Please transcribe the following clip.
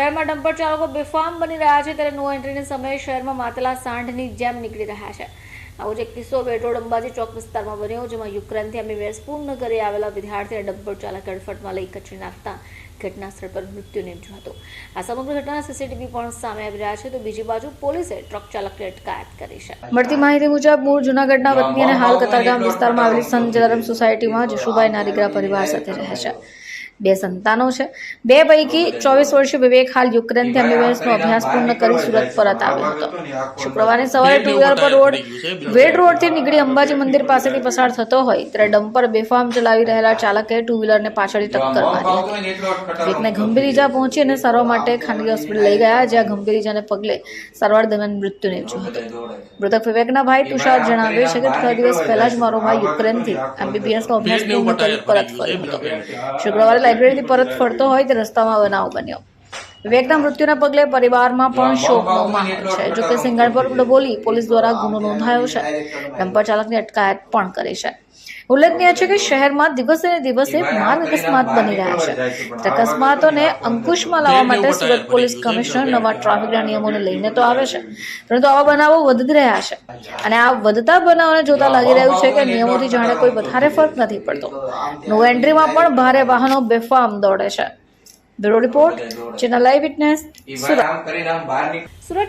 શહેરમાં ડમ્પર ચાલકો બેફામ બની રહ્યા છે ત્યારે નો એન્ટ્રીની સમયે શહેરમાં માતલા સાંઢની જેમ નીકળી રહ્યા છે. આવો જ એક કિસ્સો બેટ અંબાજી ચોક વિસ્તારમાં બન્યો જેમાં યુક્રેનથી એમબીબીએસ પૂર્ણ કરી આવેલા વિદ્યાર્થીને ડમ્પર ચાલક અડફટમાં લઈ કચરી નાખતા ઘટના સ્થળ પર મૃત્યુ નિપજ્યું હતું. આ સમગ્ર ઘટના સીસીટીવી પણ સામે આવી રહ્યા છે તો બીજી બાજુ પોલીસે ટ્રક ચાલકને અટકાયત કરી છે. મળતી માહિતી મુજબ મૂળ જૂનાગઢના વતની અને હાલ કતારગામ વિસ્તારમાં આવેલી સંત જલારામ સોસાયટીમાં જશુભાઈ નારીગરા પરિવાર સાથે રહે છે. બે સંતાનો છે. બે પૈકી ચોવીસ વર્ષીય વિવેક હાલ યુક્રેનથી એમ્બ્યુલન્સનો અભ્યાસ પૂર્ણ કરી સુરત પરત આવ્યો હતો. શુક્રવારે સવારે ટુ વ્હીલર પર રોડ વેડ રોડથી નીકળી અંબાજી મંદિર પાસેથી પસાર થતો હોય ત્યારે ડમ્પર બેફામ ચલાવી રહેલા ચાલકે ટુ વ્હીલરને પાછળથી ટક્કર મારી. વિવેકને ગંભીર ઈજા પહોંચી અને સારવાર માટે ખાનગી હોસ્પિટલ લઈ ગયા જ્યાં ગંભીર ઈજાને પગલે સારવાર દરમિયાન મૃત્યુ નિપજ્યું હતું. મૃતક વિવેકના ભાઈ તુષાર જણાવે છે કે થોડા દિવસ પહેલા જ મારો ભાઈ યુક્રેનથી એમબીબીએસનો અભ્યાસ પૂર્ણ કરી પરત ફર્યો હતો. શુક્રવારે લાઇબ્રેરીથી પરત ફરતો હોય તે રસ્તામાં બનાવ બન્યો. વિવેકના મૃત્યુના પગલે પરિવારમાં પણ શોકનો માહોલ છે. જોકે સિંગણપર ડબોલી પોલીસ દ્વારા ગુનો નોંધાયો છે. ડમ્પર ચાલકની અટકાયત પણ કરી છે. ઉલ્લેખનીય છે કે શહેરમાં દિવસે ને દિવસે માર્ગ અકસ્માત બની રહ્યા છે. અકસ્માતોને અંકુશમાં લાવવા માટે સુરત પોલીસ કમિશનર નવા ટ્રાફિકના નિયમોને લઈને તો આવે છે. પરંતુ આવા બનાવો વધી રહ્યા છે. અને આ વધતા બનાવોને જોતા લાગી રહ્યું છે કે નિયમોથી જાણે કોઈ વધારે ફરક નથી પડતો. નો એન્ટ્રીમાં પણ ભારે વાહનો બેફામ દોડે છે. Bureau report channel live witness Surat